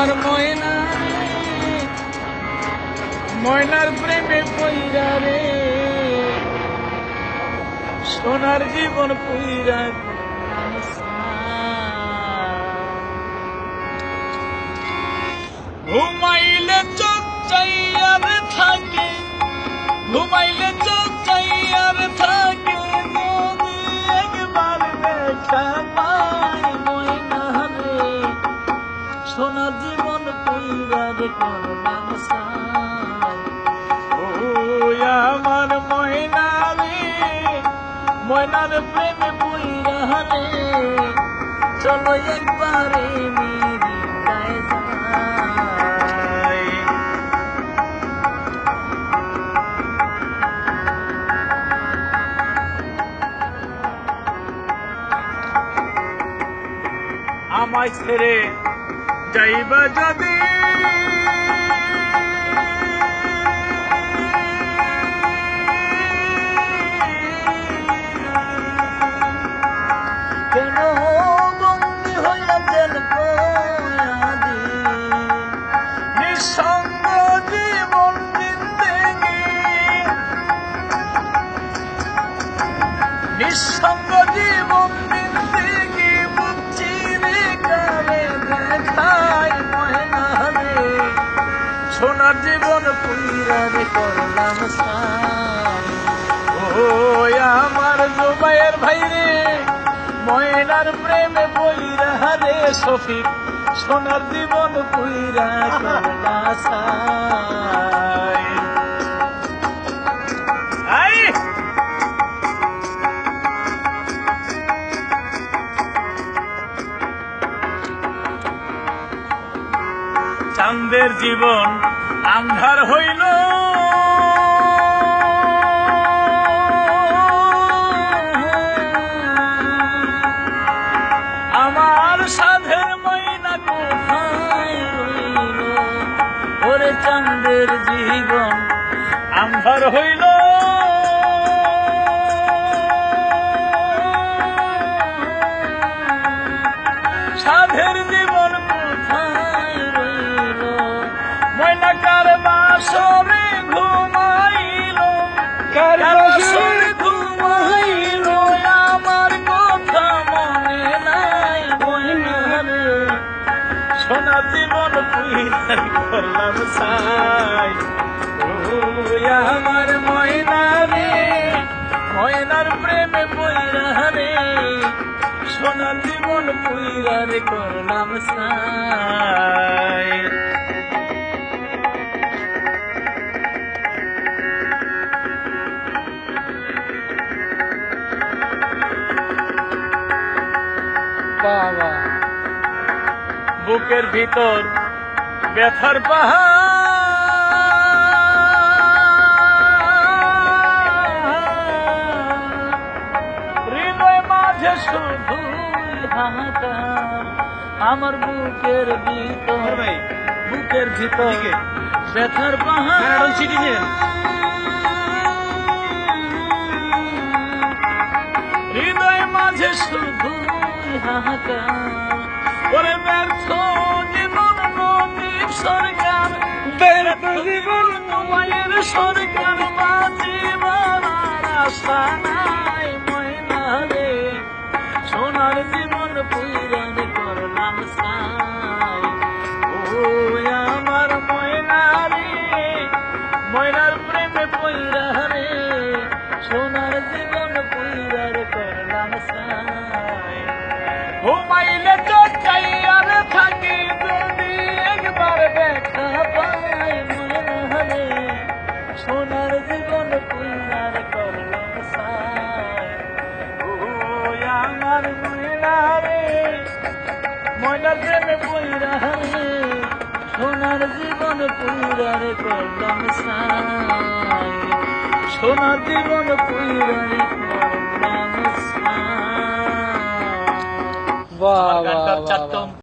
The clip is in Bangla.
আমার ময়না ময়নার প্রেমে পইরা রে সোনার জীবন পইরা ঘুমাইলে চোখ চাইয়ার থাকে ঘুমাইলে ময়নার প্রেমে পইরা চলো একবারে আমায় ছেড়ে যাইবা যদি। পুইরা রে করলাম ও আমার জুবাইয়ের ভাই রে ময়নার প্রেমে বইরা রে শফিক সোনার জীবন পুইরা করলা সাই। চাঁদের জীবন আন্ধার হইল চাঁদের জীবন আন্ধার হইল। সাধের জীবন কোথায় রইল? বাসরে ঘুমাইল। কার জীবন পুইরার করলাম আমার ময়না রে প্রেমে সোনা জীবন করলাম বাবা বুকের ভিতর ব্যথার পাহাড়। শুধু আমার বুকের ভিতর বুকের ভিতর ব্যথার পাহাড় হৃদয় মাঝে শুধু ওরে ব্যর্থ জীবন নদীর সরকার ব্যর্থ জীবন সরকার ময়নার প্রেমে পইরা রে সোনার জীবন পুরারে করলাম সোনার জীবন পুরারে করলাম সাই